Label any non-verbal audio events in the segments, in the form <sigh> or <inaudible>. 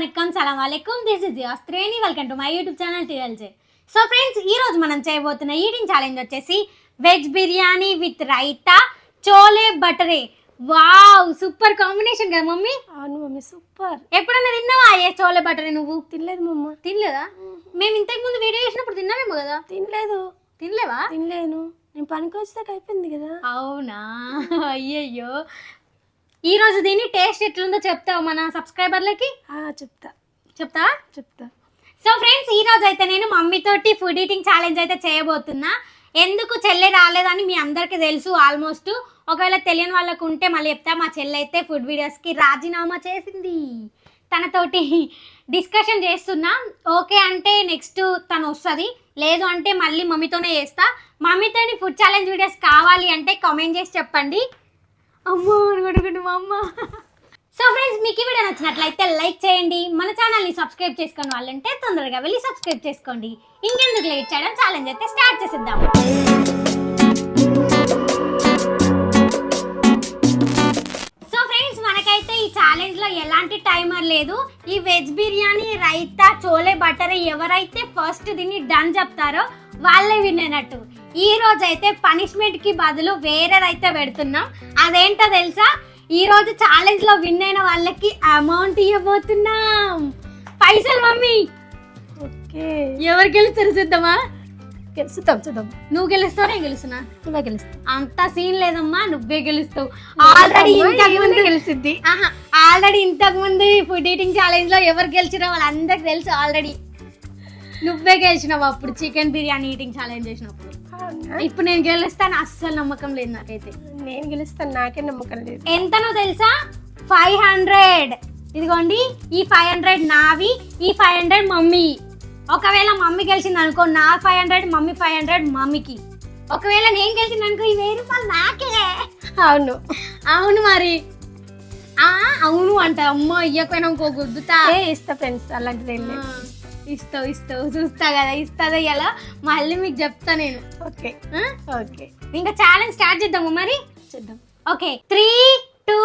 వనక్కం సలాం వాలేకుమ్ this is your Shreni. Welcome to my YouTube channel TLJ so friends ఈ రోజు మనం చేయబోతున్న ఈటింగ్ ఛాలెంజ్ వచ్చేసి వెజ్ బిర్యానీ విత్ రైతా చోలే బటరే. వావ్ సూపర్ కాంబినేషన్ కదా మమ్మీ. అవును మమ్మీ సూపర్. ఎప్పుడన్నా తిన్నావా ఏ చోలే బటరే నువ్వు? తినలేదు మమ్మ. తినలేదా? మేము ఇంతకు ముందు వీడియో చేసినప్పుడు తిన్నామేమో కదా. తినలేదు. తినలేవా? తినలేను. నేను పనికి వచ్చేదాకా అయిపోయింది కదా. అవునా? <laughs> అయ్యయ్యో. ఈ రోజు దీని టేస్ట్ ఎట్లుందో చెప్తావు మన సబ్స్క్రైబర్లకి? చెప్తా. చెప్తా చెప్తా. సో ఫ్రెండ్స్ ఈ రోజు అయితే నేను మమ్మీతోటి ఫుడ్ ఈటింగ్ ఛాలెంజ్ అయితే చేయబోతున్నా. ఎందుకు చెల్లె రాలేదని మీ అందరికీ తెలుసు ఆల్మోస్ట్ ఒకవేళ తెలియని వాళ్ళకు ఉంటే మళ్ళీ చెప్తా. మా చెల్లె అయితే ఫుడ్ వీడియోస్కి రాజీనామా చేసింది. తనతోటి డిస్కషన్ చేస్తున్నా. ఓకే అంటే నెక్స్ట్ తను వస్తుంది. లేదు అంటే మళ్ళీ మమ్మీతోనే చేస్తా. మమ్మీతోని ఫుడ్ ఛాలెంజ్ వీడియోస్ కావాలి అంటే కామెంట్ చేసి చెప్పండి. అమ్మో అనుకుంటుకుంటు మా అమ్మ. సో ఫ్రెండ్స్ మీకు ఈ వీడియో నచ్చినట్లయితే లైక్ చేయండి. మన ఛానల్ని సబ్స్క్రైబ్ చేసుకుని వాళ్ళంటే తొందరగా వెళ్ళి సబ్స్క్రైబ్ చేసుకోండి. ఇంకెందుకు లేట్ చేయడం? ఛాలెంజ్ అయితే స్టార్ట్ చేసిద్దాం. సో ఫ్రెండ్స్ మనకైతే ఈ ఛాలెంజ్లో ఎలాంటి టైమర్ లేదు. ఈ వెజ్ బిర్యానీ రైతా చోలే బటర్ ఎవరైతే ఫస్ట్ దీన్ని డన్ చెప్తారో వాళ్ళే విన్నట్టు ఈ రోజు అయితే పనిష్మెంట్కి బదులు వేరేదైతే పెడుతున్నాం. అదేంటో తెలుసా? ఈ రోజు ఛాలెంజ్లో విన్ అయిన వాళ్ళకి అమౌంట్ ఇవ్వబోతున్నాం. పైసలు మమ్మీ. ఓకే. ఎవరు గెలుస్తారు చూద్దామా? గెలుస్తాం చూద్దాం. నువ్వు గెలుస్తావు నేను గెలుస్తున్నా? నువ్వే గెలుస్తా అంత సీన్ లేదమ్మా నువ్వే గెలుస్తావు. ఆల్రెడీ ఇంతకు ముందు ఆహా ఆల్రెడీ ఇంతకు ముందు ఫుడ్ ఈటింగ్ ఛాలెంజ్లో ఎవరు గెలిచినా వాళ్ళందరికి తెలుసు ఆల్రెడీ నువ్వే గెలిచినావు అప్పుడు చికెన్ బిర్యానీ ఈటింగ్ ఛాలెంజ్ చేసినప్పుడు? ఇప్పుడు నేను గెలుస్తాను అస్సలు నమ్మకం లేదు నాకైతే. నేను గెలుస్తాను నాకే నమ్మకం లేదు. ఎంతనో తెలుసా? ఫైవ్ హండ్రెడ్ ఇదిగోండి ఈ ఫైవ్ హండ్రెడ్ నావి ఈ ఫైవ్ హండ్రెడ్ మమ్మీ. ఒకవేళ మమ్మీ గెలిచింది అనుకో నా five hundred mummy five hundred మమ్మీకి. ఒకవేళ నేను గెలిచింది అనుకో ఈ వెయ్యి రూపాయలు నాకే. అవును. అవును మరి. ఆ అవును అంట. అమ్మ ఇయ్యకపోయినా ఇంకో గుద్దుతా. ఇస్తా ఫ్రెండ్స్ అలాంటిది ఇస్తావు ఇస్తావు చూస్తా కదా ఇస్తుందా ఎలా మళ్ళీ మీకు చెప్తా నేను. ఓకే? ఓకే. ఇంకా ఛాలెంజ్ స్టార్ట్ చేద్దాము మరి? చేద్దాం. Okay. Three two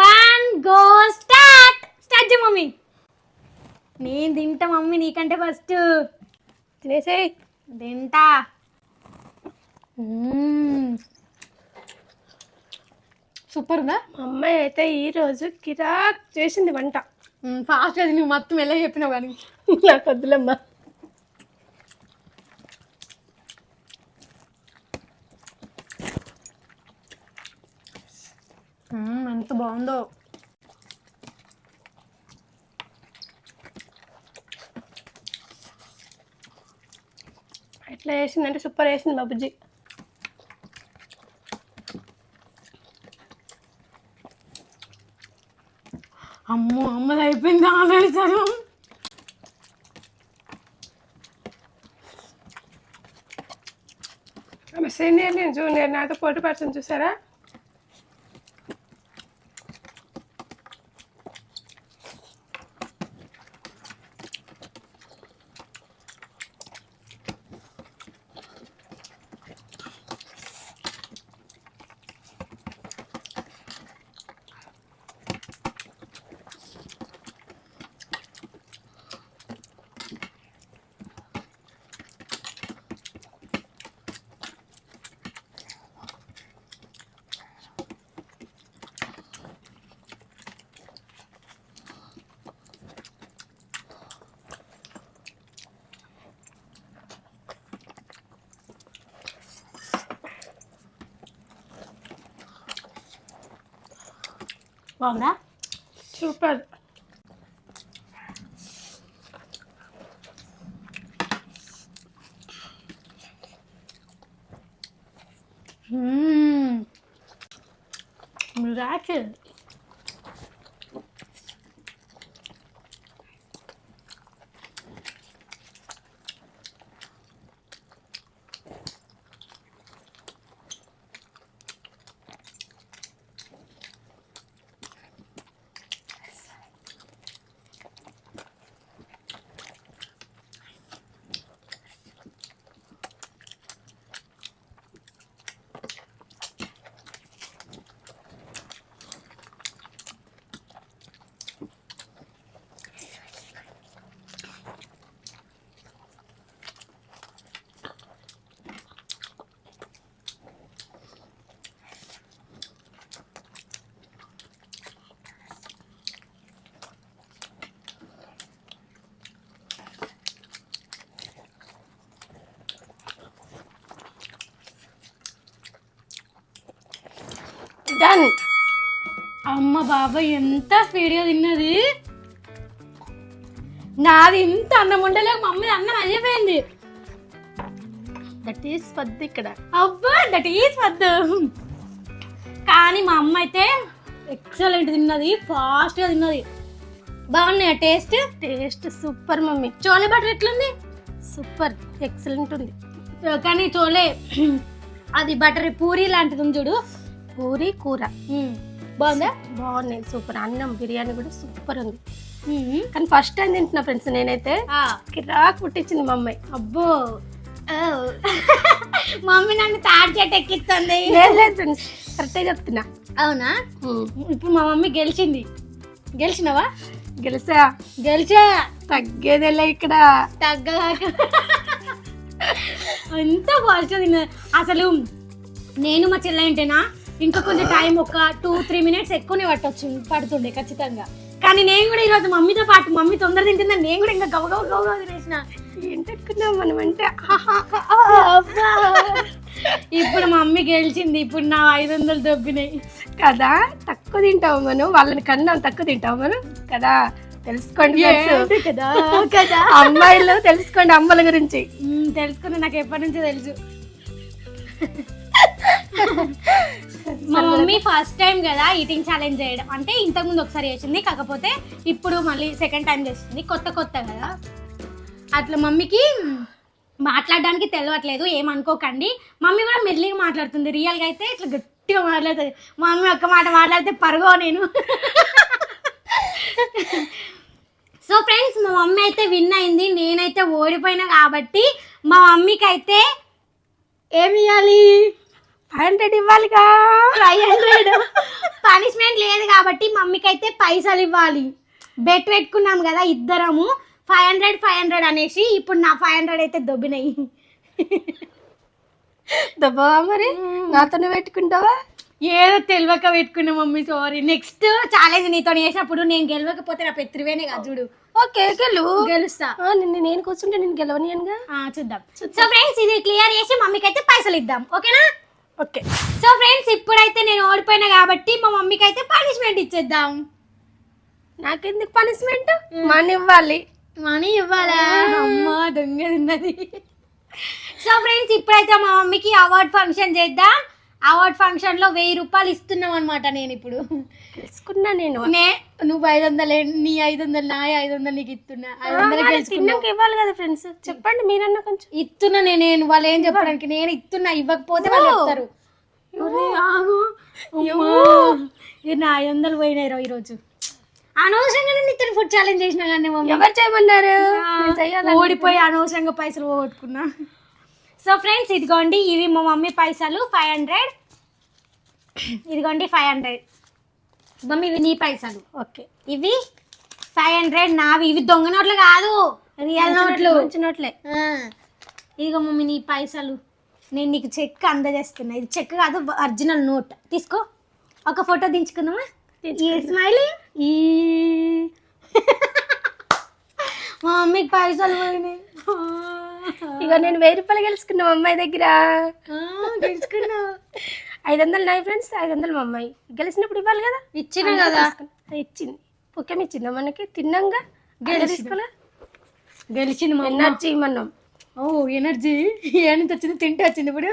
one go start start చేయ మమ్మీ. నేను తింటా మమ్మీ నీకంటే ఫస్ట్ తినేసే తింటా. సూపర్ ఉందా మా అమ్మాయి అయితే ఈ రోజు కిరాక్ చేసింది వంట. ఫాస్ట్ అది నువ్వు మొత్తం ఎలా చెప్పినావు కానీ. నాకు వద్దులమ్మా. ఎంత బాగుందో. ఎట్లా చేసిందంటే సూపర్ వేసింది మా అమ్మో అమ్మది అయిపోయింది ఆల్రెడీ చదువు. ఆమె నేను జూనియర్ నాతో పోటీ పడుతుంది చూసారా? బాగుందా సూపర్ మిరాకిల్ డన్ అమ్మ బాబాయ్ ఎంత స్పీడ్గా తిన్నది? నాది ఇంత అన్నం ఉండలేక మా అన్నం అయిపోయింది. దట్ ఈస్ వద్దు ఇక్కడ. అబ్బా దట్ ఈస్ వద్దు కానీ మా అమ్మ అయితే ఎక్సలెంట్ తిన్నది ఫాస్ట్గా తిన్నది. బాగున్నాయి taste taste super mummy. Chole butter ఎట్లుంది? సూపర్ ఎక్సలెంట్ ఉంది. కానీ చోలే అది బటర్ పూరి లాంటిది ఉంది చూడు. పూరి కూర. బాగుందా? బాగున్నాయి. సూపర్. అన్నం బిర్యానీ కూడా సూపర్ ఉంది. కానీ ఫస్ట్ టైం తింటున్నా ఫ్రెండ్స్ నేనైతే. కిరాక్ పుట్టించింది మా అమ్మాయి. అబ్బో. <laughs> మమ్మీ నన్ను తాడి చెట్టు ఎక్కిస్తుంది. లేదు లేదు ఫ్రెండ్స్. కరెక్టే చెప్తున్నా. అవునా. ఇప్పుడు మా మమ్మీ గెలిచింది. గెలిచినవా? గెలిసా గెలిచా. తగ్గేదేలే ఇక్కడ. తగ్గగాక ఎంత తిన్నది. అసలు నేను మా చెల్ల ఏంటేనా ఇంకా కొంచెం టైం ఒక టూ త్రీ మినిట్స్ ఎక్కువనే పట్టొచ్చు పడుతుండే ఖచ్చితంగా. కానీ నేను కూడా ఈరోజు మమ్మీతో పాటు మమ్మీ తొందర తింటుందని నేను కూడా ఇంకా గవ గవ తినేసిన. ఏంటనుకున్నాం మనం అంటే. ఇప్పుడు మా మమ్మీ గెలిచింది ఇప్పుడు నా ఐదు వందలు దొబ్బినాయి. కదా తక్కువ తింటాము మనం వాళ్ళని కన్నా తక్కువ తింటాము మనం కదా తెలుసుకోండి కదా? కదా. అమ్మాయిలు తెలుసుకోండి అమ్మల గురించి. తెలుసుకుని నాకు ఎప్పటి నుంచో తెలుసు. మా మమ్మీ ఫస్ట్ టైం కదా ఈటింగ్ ఛాలెంజ్ చేయడం. అంటే ఇంతకుముందు ఒకసారి చేసింది కాకపోతే ఇప్పుడు మళ్ళీ సెకండ్ టైం చేస్తుంది. కొత్త కొత్త కదా. అట్లా మమ్మీకి మాట్లాడడానికి తెలియట్లేదు ఏమనుకోకండి. మమ్మీ కూడా మెల్లిగా మాట్లాడుతుంది రియల్గా అయితే ఇట్లా గట్టిగా మాట్లాడుతుంది. మా మమ్మీ ఒక్క మాట మాట్లాడితే పరుగో నేను. సో ఫ్రెండ్స్ మా మమ్మీ అయితే విన్ అయింది నేనైతే ఓడిపోయినా కాబట్టి మా మమ్మీకి అయితే ఏమి ఇవ్వాలి హండ్రెడ్ ఇవ్వాలిగా. ఫైవ్ హండ్రెడ్ పనిష్మెంట్ లేదు కాబట్టి మమ్మీకి అయితే పైసలు ఇవ్వాలి. బెట్ పెట్టుకున్నాం కదా ఇద్దరము. ఫైవ్ హండ్రెడ్ ఫైవ్ హండ్రెడ్ అనేసి ఇప్పుడు నా ఫైవ్ హండ్రెడ్ అయితే దొబ్బినాయి. దెబ్బవా మరి? నాతోనే పెట్టుకుంటావా? ఏదో తెలియక పెట్టుకున్నా మమ్మీ సారీ నెక్స్ట్ ఛాలెంజ్ నీతో చేసినప్పుడు నేను గెలవకపోతే నా పెత్రివేనే కదా చూడు. ఓకే గెలువు గెలుస్తా. నిన్ను నేను కూర్చుంటే నేను గెలవనియనుగా. చూద్దాం. సో ఫ్రెండ్స్ ఇది క్లియర్ చేసి మమ్మీకి అయితే పైసలు ఇద్దాం. ఓకేనా ఓకే. సో ఫ్రెండ్స్ ఇప్పుడైతే నేను ఓడిపోయినా కాబట్టి మా మమ్మీకి అయితే పనిష్మెంట్ ఇచ్చేద్దాం. నాకెందుకు పనిష్మెంట్ మనీ ఇవ్వాలి. మనీ ఇవ్వాలా? అమ్మా దొంగ ఉన్నది. సో ఫ్రెండ్స్ ఇప్పుడైతే మా మమ్మీకి అవార్డ్ ఫంక్షన్ చేద్దాం. అవార్డ్ ఫంక్షన్లో వెయ్యి రూపాయలు ఇస్తున్నాం అనమాట నేను ఇప్పుడు. తెలుసుకున్నా నేను. నే నువ్వు ఐదు వందలు నీ ఐదు వందలు నా ఐదు వందలు నీకు ఇస్తున్నా. ఐదు వందలు తిన్నాక ఇవ్వాలి కదా ఫ్రెండ్స్ చెప్పండి మీరన్నా కొంచెం. ఇస్తున్నా నేను నేను వాళ్ళు ఏం చెప్పడానికి? నేను ఇస్తున్నా ఇవ్వకపోతే వాళ్ళు చెప్తారు. ఒరే, ఆగు. నా ఐదు వందలు పోయినాయి ఈరోజు. అనవసరంగా నేను ఇతను ఫుడ్ ఛాలెంజ్ చేసిన కానీ మమ్మీ. ఎవరు చేయమన్నారు? నేను ఓడిపోయి అనవసరంగా పైసలు పోగొట్టుకున్నా. సో ఫ్రెండ్స్ ఇదిగోండి ఇవి మా మమ్మీ పైసలు ఫైవ్ హండ్రెడ్ ఇదిగోండి ఫైవ్ హండ్రెడ్ మమ్మీ ఇవి నీ పైసలు. ఓకే. ఇవి ఫైవ్ హండ్రెడ్ నావి. ఇవి దొంగ నోట్లు కాదు. రియల్ నోట్లు. మంచి నోట్లే. ఇదిగో మమ్మీ నీ పైసలు. నేను నీకు చెక్ అందజేస్తున్నా. ఇది చెక్ కాదు ఒరిజినల్ నోట్ తీసుకో. ఒక ఫోటో దించుకుందామా? ఈ స్మైల్ ఈ. మా మమ్మీకి పైసలు పోయినాయి. ఇక నేను వెయ్యి రూపాయలు గెలుచుకున్నా అమ్మాయి దగ్గర. గెలుచుకున్నా <laughs> ఐదు వందలు నాయి ఫ్రెండ్స్ ఐదు వందలు మా అమ్మాయి. గెలిచినప్పుడు ఇవ్వాలి కదా? ఇచ్చిన కదా. ఇచ్చింది. పుక్యం ఇచ్చిందా. మనకి తిన్నాగా గెలిచింది. తీసుకోలే గెలిచింది మా. ఎనర్జీ ఇమ్మన్నాం ఓ ఎనర్జీ. ఏనంత వచ్చింది? తింటే వచ్చింది ఇప్పుడు.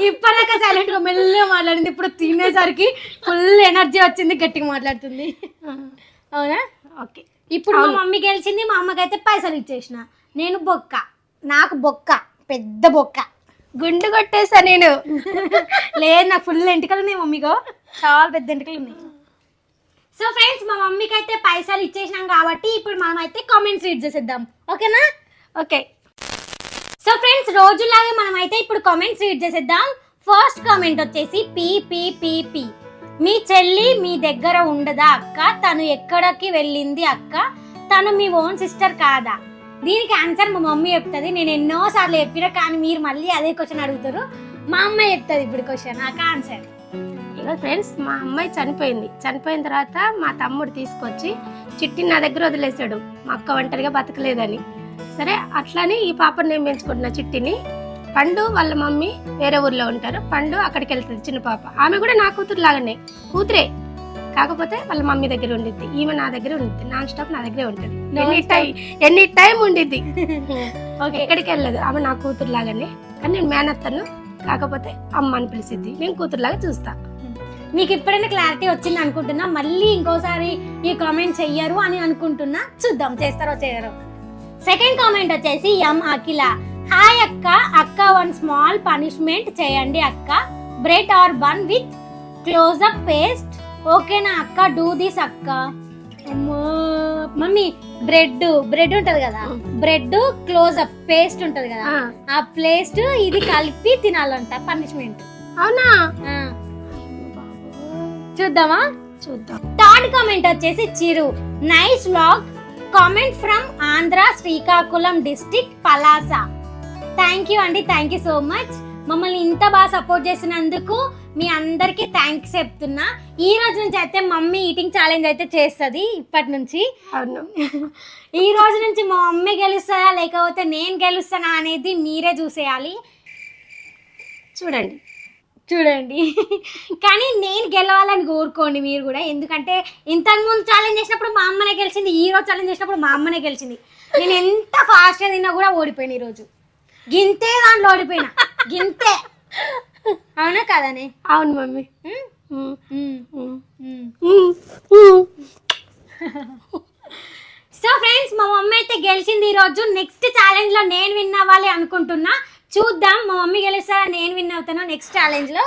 ఇప్పటిదాకా సైలెంట్గా మెల్లగా మాట్లాడింది. ఇప్పుడు తినేసరికి ఫుల్ ఎనర్జీ వచ్చింది గట్టిగా మాట్లాడుతుంది. అవునా? ఓకే. ఇప్పుడు మా మమ్మీ గెలిచింది మా అమ్మకైతే పైసలు ఇచ్చేసిన. నేను బొక్క. నాకు బొక్క. పెద్ద బొక్క. గుండు కొట్టేసా నేను. లేదు నాకు ఫుల్ ఎంటికలు ఉన్నాయి మమ్మీగో చాలా పెద్ద ఎంటికలు ఉన్నాయి. సో ఫ్రెండ్స్ మా మమ్మీకి అయితే పైసలు ఇచ్చేసినాం కాబట్టి ఇప్పుడు మనం అయితే కామెంట్స్ రీడ్ చేసేద్దాం. ఓకేనా? ఓకే. సో ఫ్రెండ్స్ రోజులాగే మనం అయితే ఇప్పుడు కామెంట్స్ రీడ్ చేసేద్దాం. ఫస్ట్ కామెంట్ వచ్చేసి పి పి పి పి. మీ చెల్లి మీ దగ్గర ఉండదా అక్క? తను ఎక్కడికి వెళ్ళింది అక్క? తను మీ ఓన్ సిస్టర్ కాదా? దీనికి ఆన్సర్ మా మమ్మీ చెప్తుంది. నేను ఎన్నో సార్లు చెప్పినా కానీ మీరు మళ్ళీ అదే క్వశ్చన్ అడుగుతారు. మా అమ్మ చెప్తుంది ఇప్పుడు క్వశ్చన్ నాకు ఆన్సర్ ఇక ఫ్రెండ్స్ మా అమ్మాయి చనిపోయింది. చనిపోయిన తర్వాత మా తమ్ముడు తీసుకొచ్చి చిట్టి నా దగ్గర వదిలేశాడు. మా అక్క ఒంటరిగా బతకలేదని. సరే అట్లానే ఈ పాపని నేను పెంచుకుంటున్నా చిట్టిని. పండు వాళ్ళ మమ్మీ వేరే ఊర్లో ఉంటారు. పండు అక్కడికి వెళ్తుంది చిన్న పాప. ఆమె కూడా నా కూతురు లాగానే కూతురే. కాకపోతే వాళ్ళ మమ్మీ దగ్గర ఉండిద్ది ఈమె నా దగ్గర ఉండిద్ది నాన్ స్టాప్ నా దగ్గరే ఉంటుంది. ఎనీ టైం ఎనీ టైం ఉండిద్ది. <laughs> ఓకే ఎక్కడికి వెళ్ళదు ఆమె నా కూతురు లాగానే కానీ నేను మేనత్తను కాకపోతే అమ్మ అని పిలిచిద్ది నేను కూతురులాగా చూస్తా. మీకు ఇప్పుడైనా క్లారిటీ వచ్చింది అనుకుంటున్నా? మళ్ళీ ఇంకోసారి ఈ కామెంట్ చెయ్యరు అని అనుకుంటున్నా? చూద్దాం. చేస్తారో చేయరో. సెకండ్ కామెంట్ వచ్చేసి ఎం అఖిల. హాయ్ అక్క. అక్క వన్ స్మాల్ పనిష్మెంట్ చేయండి అక్క. Bread or bun with Closeup paste ఓకేనా అక్క? డూ దిస్ అక్క. మమ్మీ బ్రెడ్ బ్రెడ్ ఉంటది కదా? బ్రెడ్ క్లోజ్ అప్ పేస్ట్ ఉంటది కదా? ఆ, ఆ పేస్ట్ ఇది కలిపి తినాలంట పనిష్మెంట్ అవునా? చూద్దామా? చూద్దాం. థర్డ్ కామెంట్ వచ్చేసి Chiru. Nice vlog comment from Andhra Srikakulam district Palasa thank you అండి థ్యాంక్ యూ సో మచ్ మమ్మల్ని ఇంత బాగా సపోర్ట్ చేసినందుకు మీ అందరికీ థ్యాంక్స్ చెప్తున్నా. ఈ రోజు నుంచి అయితే మమ్మీ ఈటింగ్ ఛాలెంజ్ అయితే చేస్తుంది ఇప్పటి నుంచి. అవును. <laughs> ఈ రోజు నుంచి మా మమ్మీ గెలుస్తుందా లేకపోతే నేను గెలుస్తానా అనేది మీరే చూసేయాలి. చూడండి. చూడండి. <laughs> కానీ నేను గెలవాలని కోరుకోండి మీరు కూడా. ఎందుకంటే ఇంతకు ముందు ఛాలెంజ్ చేసినప్పుడు మా అమ్మనే గెలిచింది ఈ రోజు ఛాలెంజ్ చేసినప్పుడు మా అమ్మనే గెలిచింది. నేను ఎంత ఫాస్ట్గా తిన్నా కూడా ఓడిపోయాను ఈరోజు గింతే దాంట్లో ఓడిపోయినా గింతే. అవునా కదనే? అవును మమ్మీ. సో ఫ్రెండ్స్ మా మమ్మీ అయితే గెలిచింది ఈ రోజు నెక్స్ట్ ఛాలెంజ్లో నేను విన్ అవ్వాలి అనుకుంటున్నా. చూద్దాం. మా మమ్మీ గెలుస్తారా? నేను విన్ అవుతానో? నెక్స్ట్ ఛాలెంజ్లో.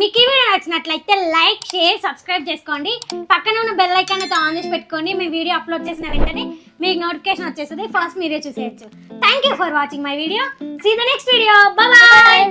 మీకు ఈ వీడియో నచ్చినట్లయితే లైక్ షేర్ సబ్స్క్రైబ్ చేసుకోండి. పక్కన ఉన్న బెల్ ఐకాన్ అయితే ఆన్ చేసి పెట్టుకోండి. మేము వీడియో అప్లోడ్ చేసిన వెంటనే మీకు నోటిఫికేషన్ వచ్చేస్తుంది. ఫస్ట్ మీరే చూసేయచ్చు. Thank you for watching my video see the next video bye